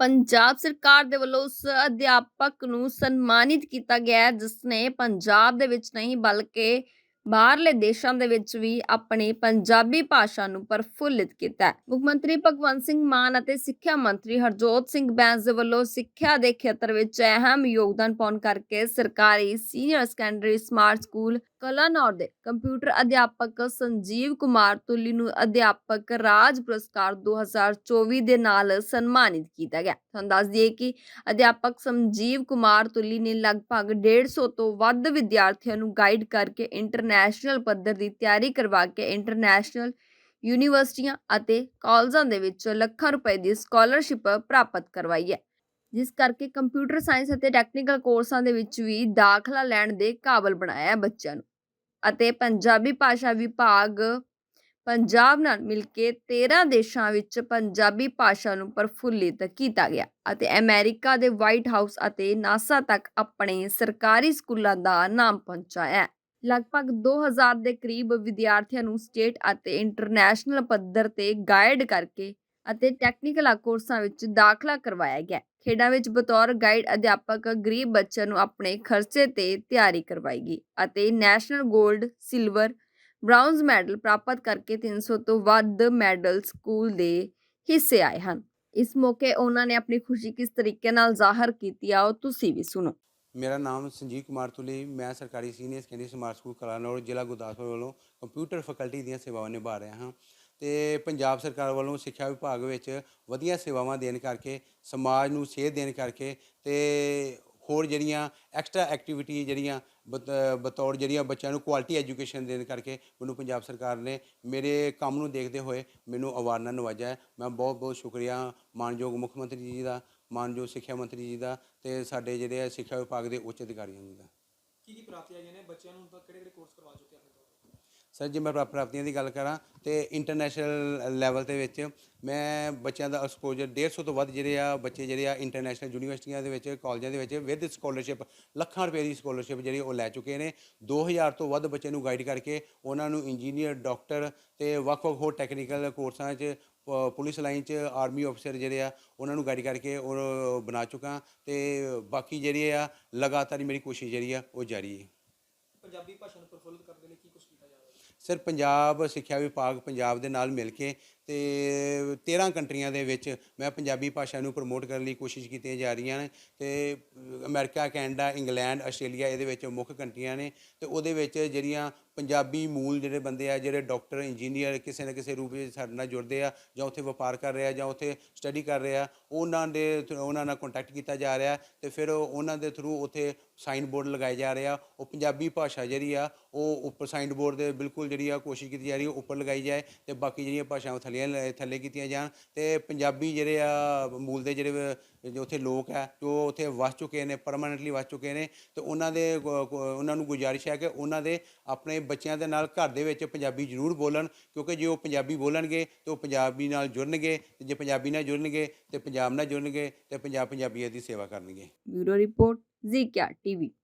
ਪੰਜਾਬ ਸਰਕਾਰ ਦੇ ਵੱਲੋਂ ਉਸ ਅਧਿਆਪਕ ਨੂੰ ਸਨਮਾਨਿਤ ਕੀਤਾ ਗਿਆ ਜਿਸ ਨੇ ਪੰਜਾਬ ਦੇ ਵਿੱਚ ਨਹੀਂ ਬਲਕਿ ਬਾਹਰਲੇ ਦੇਸ਼ਾਂ ਦੇ ਵਿੱਚ ਵੀ ਆਪਣੀ ਪੰਜਾਬੀ ਭਾਸ਼ਾ ਨੂੰ ਪ੍ਰਫੁੱਲਿਤ ਕੀਤਾ ਮੁੱਖ ਮੰਤਰੀ ਭਗਵੰਤ ਸਿੰਘ ਮਾਨ ਅਤੇ ਸਿੱਖਿਆ ਮੰਤਰੀ ਹਰਜੋਤ ਸਿੰਘ ਬੈਂਸ ਦੇ ਵੱਲੋਂ ਸਿੱਖਿਆ ਦੇ ਖੇਤਰ ਵਿੱਚ ਅਹਿਮ ਯੋਗਦਾਨ ਪਾਉਣ ਕਰਕੇ ਸਰਕਾਰੀ senior secondary smart school Kalanaur ਦੇ, ਕੰਪਿਊਟਰ ਅਧਿਆਪਕ ਸੰਜੀਵ ਕੁਮਾਰ ਤੁੱਲੀ ਨੂੰ ਅਧਿਆਪਕ ਰਾਜ ਪੁਰਸਕਾਰ 2024 ਦੇ ਨਾਲ ਸਨਮਾਨਿਤ ਕੀਤਾ ਗਿਆ। ਤੁਹਾਨੂੰ ਦੱਸ ਦਈਏ ਕਿ ਅਧਿਆਪਕ ਸੰਜੀਵ ਕੁਮਾਰ ਤੁੱਲੀ ਨੇ ਲਗਭਗ 150 ਤੋਂ ਵੱਧ ਵਿਦਿਆਰਥੀਆਂ ਨੂੰ ਗਾਈਡ ਕਰਕੇ ਇੰਟਰਨੈਸ਼ਨਲ ਪੱਧਰ ਦੀ ਤਿਆਰੀ ਕਰਵਾ ਕੇ ਇੰਟਰਨੈਸ਼ਨਲ ਯੂਨੀਵਰਸਿਟੀਆਂ ਅਤੇ ਕਾਲਜਾਂ ਦੇ ਵਿੱਚ ਲੱਖਾਂ ਰੁਪਏ ਦੀ ਸਕਾਲਰਸ਼ਿਪ ਪ੍ਰਾਪਤ ਕਰਵਾਈ ਹੈ। ਜਿਸ ਕਰਕੇ ਕੰਪਿਊਟਰ ਸਾਇੰਸ ਅਤੇ ਟੈਕਨੀਕਲ ਕੋਰਸਾਂ ਦੇ ਵਿੱਚ ਵੀ ਦਾਖਲਾ ਲੈਣ ਦੇ ਕਾਬਲ ਬਣਾਇਆ ਹੈ ਬੱਚਿਆਂ ਨੂੰ। ਅਤੇ ਪੰਜਾਬੀ ਭਾਸ਼ਾ ਵਿਭਾਗ ਪੰਜਾਬ ਨਾਲ ਮਿਲ ਕੇ 13 ਦੇਸ਼ਾਂ ਵਿੱਚ ਪੰਜਾਬੀ ਭਾਸ਼ਾ ਨੂੰ ਪ੍ਰਫੁੱਲਿਤ ਕੀਤਾ ਗਿਆ ਅਤੇ ਅਮਰੀਕਾ ਦੇ ਵਾਈਟ ਹਾਊਸ ਅਤੇ ਨਾਸਾ ਤੱਕ ਆਪਣੇ ਸਰਕਾਰੀ ਸਕੂਲਾਂ ਦਾ ਨਾਮ ਪਹੁੰਚਾਇਆ ਹੈ। ਲਗਭਗ 2000 ਦੇ ਕਰੀਬ ਵਿਦਿਆਰਥੀਆਂ ਨੂੰ ਸਟੇਟ ਅਤੇ ਇੰਟਰਨੈਸ਼ਨਲ ਪੱਧਰ ਤੇ ਗਾਈਡ ਕਰਕੇ ਅਤੇ ਟੈਕਨੀਕਲ ਕੋਰਸਾਂ ਵਿੱਚ ਦਾਖਲਾ ਕਰਵਾਇਆ ਗਿਆ। ਖੇਡਾਂ ਵਿੱਚ ਬਤੌਰ ਗਾਈਡ ਅਧਿਆਪਕ ਗਰੀਬ ਬੱਚਿਆਂ ਨੂੰ ਆਪਣੇ ਖਰਚੇ ਤੇ ਤਿਆਰੀ ਕਰਵਾਈ ਅਤੇ ਨੈਸ਼ਨਲ 골ਡ ਸਿਲਵਰ ਬ੍ਰਾਊਨਜ਼ ਮੈਡਲ ਪ੍ਰਾਪਤ ਕਰਕੇ 300 ਤੋਂ ਵੱਧ ਮੈਡਲ ਸਕੂਲ ਦੇ ਹਿੱਸੇ ਆਏ ਹਨ। ਇਸ ਮੌਕੇ ਉਹਨਾਂ ਨੇ ਆਪਣੀ ਖੁਸ਼ੀ ਕਿਸ ਤਰੀਕੇ ਨਾਲ ਜ਼ਾਹਰ ਕੀਤੀ ਆਓ ਤੁਸੀਂ ਵੀ ਸੁਣੋ। ਮੇਰਾ ਨਾਮ ਸੰਜੀਵ ਕੁਮਾਰ ਤੁਲੀ, ਮੈਂ ਸਰਕਾਰੀ senior secondary smart school Kalanaur ਜ਼ਿਲ੍ਹਾ ਗੁਰਦਾਸਪੁਰ ਵੱਲੋਂ ਕੰਪਿਊਟਰ ਫੈਕਲਟੀ ਦੀਆਂ ਸੇਵਾਵਾਂ ਨਿਭਾ ਰਿਹਾ ਹਾਂ। ਤੇ ਪੰਜਾਬ ਸਰਕਾਰ ਵੱਲੋਂ ਸਿੱਖਿਆ ਵਿਭਾਗ ਵਿੱਚ ਵਧੀਆ ਸੇਵਾਵਾਂ ਦੇਣ ਕਰਕੇ, ਸਮਾਜ ਨੂੰ ਸੇਧ ਦੇਣ ਕਰਕੇ ਤੇ ਹੋਰ ਜਿਹੜੀਆਂ ਐਕਸਟਰਾ ਐਕਟੀਵਿਟੀ ਜਿਹੜੀਆਂ ਬਤ- ਬਤੌਰ ਜਿਹੜੀਆਂ ਬੱਚਿਆਂ ਨੂੰ ਕੁਆਲਿਟੀ ਐਜੂਕੇਸ਼ਨ ਦੇਣ ਕਰਕੇ ਮੈਨੂੰ ਪੰਜਾਬ ਸਰਕਾਰ ਨੇ ਮੇਰੇ ਕੰਮ ਨੂੰ ਦੇਖਦੇ ਹੋਏ ਮੈਨੂੰ ਅਵਾਰਡ ਨਾਲ ਨਵਾਜਿਆ। ਹੈ ਮੈਂ ਬਹੁਤ ਬਹੁਤ ਸ਼ੁਕਰੀਆ ਮਾਨਯੋਗ ਮੁੱਖ ਮੰਤਰੀ ਜੀ ਦਾ, ਮਾਨਯੋਗ ਸਿੱਖਿਆ ਮੰਤਰੀ ਜੀ ਦਾ ਤੇ ਸਾਡੇ ਜਿਹੜੇ ਸਿੱਖਿਆ ਵਿਭਾਗ ਦੇ ਉੱਚ ਅਧਿਕਾਰੀਆਂ ਜੀ ਦਾ। ਕੀ ਕੀ ਪ੍ਰਾਪਤੀਆਂ ਆਈਆਂ ਨੇ? ਬੱਚਿਆਂ ਨੂੰ ਕਿਹੜੇ ਕਿਹੜੇ ਕੋਰਸ ਕਰਵਾ ਚੁੱਕੇ ਆਪਣੇ ਸਰ, ਜੇ ਮੈਂ ਪ੍ਰਾ- ਪ੍ਰਾਪਤੀਆਂ ਦੀ ਗੱਲ ਕਰਾਂ ਤੇ ਇੰਟਰਨੈਸ਼ਨਲ ਲੈਵਲ ਤੇ ਵਿੱਚ ਮੈਂ ਬੱਚਿਆਂ ਦਾ ਐਕਸਪੋਜ਼ਰ 150 ਤੋਂ ਵੱਧ ਜਿਹੜੇ ਆ ਬੱਚੇ ਜਿਹੜੇ ਆ ਇੰਟਰਨੈਸ਼ਨਲ ਯੂਨੀਵਰਸਿਟੀਆਂ ਦੇ ਵਿੱਚ ਕਾਲਜਾਂ ਦੇ ਵਿੱਚ ਵਿਦ ਸਕਾਲਰਸ਼ਿਪ ਲੱਖਾਂ ਰੁਪਏ ਦੀ ਸਕਾਲਰਸ਼ਿਪ ਜਿਹੜੀ ਉਹ ਲੈ ਚੁੱਕੇ ਨੇ। 2000 ਤੋਂ ਵੱਧ ਬੱਚੇ ਨੂੰ ਗਾਈਡ ਕਰਕੇ ਉਹਨਾਂ ਨੂੰ ਇੰਜੀਨੀਅਰ ਡਾਕਟਰ ਤੇ ਵੱਖ-ਵੱਖ ਹੋਰ ਟੈਕਨੀਕਲ ਕੋਰਸਾਂ 'ਚ ਪ- ਪੁਲਿਸ ਲਾਈਨ 'ਚ ਆਰਮੀ ਅਫਸਰ ਜਿਹੜੇ ਆ ਉਹਨਾਂ ਨੂੰ ਗਾਈਡ ਕਰਕੇ ਉਹ ਬਣਾ ਚੁੱਕਾ ਤੇ ਬਾਕੀ ਜਿਹੜੇ ਆ ਲਗਾਤਾਰ ਹੀ ਮੇਰੀ ਕੋਸ਼ਿਸ਼ ਜਿਹੜੀ ਆ ਉਹ ਜਾਰੀ ਹੈ। ਪੰਜਾਬੀ ਭਾਸ਼ਾ ਨੂੰ ਪ੍ਰਫੁੱਲਿਤ ਕਰਨ ਦੇ ਲਈ ਕੀ ਸਰ ਪੰਜਾਬ ਸਿੱਖਿਆ ਵਿਭਾਗ ਪੰਜਾਬ ਦੇ ਨਾਲ ਮਿਲ ਕੇ ਤੇ 13 ਕੰਟਰੀਆਂ ਦੇ ਵਿੱਚ ਮੈਂ ਪੰਜਾਬੀ ਭਾਸ਼ਾ ਨੂੰ ਪ੍ਰਮੋਟ ਕਰਨ ਲਈ ਕੋਸ਼ਿਸ਼ ਕੀਤੀਆਂ ਜਾ ਰਹੀਆਂ ਨੇ ਤੇ ਅਮਰੀਕਾ, ਕੈਨੇਡਾ, ਇੰਗਲੈਂਡ, ਆਸਟ੍ਰੇਲੀਆ ਇਹਦੇ ਵਿੱਚ ਮੁੱਖ ਕੰਟਰੀਆਂ ਨੇ ਤੇ ਉਹਦੇ ਵਿੱਚ ਜਿਹੜੀਆਂ ਪੰਜਾਬੀ ਮੂਲ ਜਿਹੜੇ ਬੰਦੇ ਆ, ਜਿਹੜੇ ਡਾਕਟਰ ਇੰਜੀਨੀਅਰ ਕਿਸੇ ਨਾ ਕਿਸੇ ਰੂਪ ਵਿੱਚ ਸਾਡੇ ਨਾਲ ਜੁੜਦੇ ਆ ਜਾਂ ਉੱਥੇ ਵਪਾਰ ਕਰ ਰਹੇ ਆ ਜਾਂ ਉੱਥੇ ਸਟੱਡੀ ਕਰ ਰਹੇ ਆ, ਉਹਨਾਂ ਦੇ ਥ- ਉਹਨਾਂ ਨਾਲ ਕੰਟੈਕਟ ਕੀਤਾ ਜਾ ਰਿਹਾ ਤੇ ਫਿਰ ਉਹਨਾਂ ਦੇ ਥਰੂ ਉੱਥੇ ਸਾਈਨ ਬੋਰਡ ਲਗਾਏ ਜਾ ਰਹੇ ਆ, ਉਹ ਪੰਜਾਬੀ ਭਾਸ਼ਾ ਜਿਹੜੀ ਆ, ਉਹ ਉੱਪਰ ਸਾਈਨ ਬੋਰਡ ਦੇ ਬਿਲਕੁਲ ਜਿਹੜੀ ਆ ਕੋਸ਼ਿਸ਼ ਕੀਤੀ ਜਾ ਰਹੀ ਹੈ ਉੱਪਰ ਲਗਾਈ ਜਾਏ ਤੇ ਬਾਕੀ ਜਿਹੜੀਆਂ ਭਾਸ਼ਾਵਾਂ ਥੱਲੇ ਥੱਲੇ ਕੀਤੀਆਂ ਜਾਣ ਤੇ ਪੰਜਾਬੀ ਜਿਹੜੇ ਆ, ਮੂਲ ਦੇ ਜਿਹੜੇ ਜੋ ਉੱਥੇ ਲੋਕ ਆ ਜੋ ਉੱਥੇ ਵਸ ਚੁੱਕੇ ਨੇ ਪਰਮਾਨੈਂਟਲੀ ਵਸ ਚੁੱਕੇ ਨੇ ਤੇ ਉਹਨਾਂ ਦੇ ਉਹਨਾਂ ਨੂੰ ਗੁਜ਼ਾਰਿਸ਼ ਹੈ ਕਿ ਉਹਨਾਂ ਦੇ ਆਪਣੇ ਬੱਚਿਆਂ ਦੇ ਨਾਲ ਘਰ ਦੇ ਵਿੱਚ ਪੰਜਾਬੀ ਜ਼ਰੂਰ ਬੋਲਣ, ਕਿਉਂਕਿ ਜੇ ਉਹ ਪੰਜਾਬੀ ਬੋਲਣਗੇ ਤੇ ਉਹ ਪੰਜਾਬੀ ਨਾਲ ਜੁੜਨਗੇ ਤੇ ਜੇ ਪੰਜਾਬੀ ਨਾਲ ਜੁੜਨਗੇ ਤੇ ਪੰਜਾਬ ਨਾਲ ਜੁੜਨਗੇ ਤੇ ਪੰਜਾਬ ਪੰਜਾਬੀਅਤ ਦੀ ਸੇਵਾ ਕਰਨਗੇ। ਬਿਊਰੋ ਰਿਪੋਰਟ ਜ਼ੀਕਿਆ ਟੀਵੀ।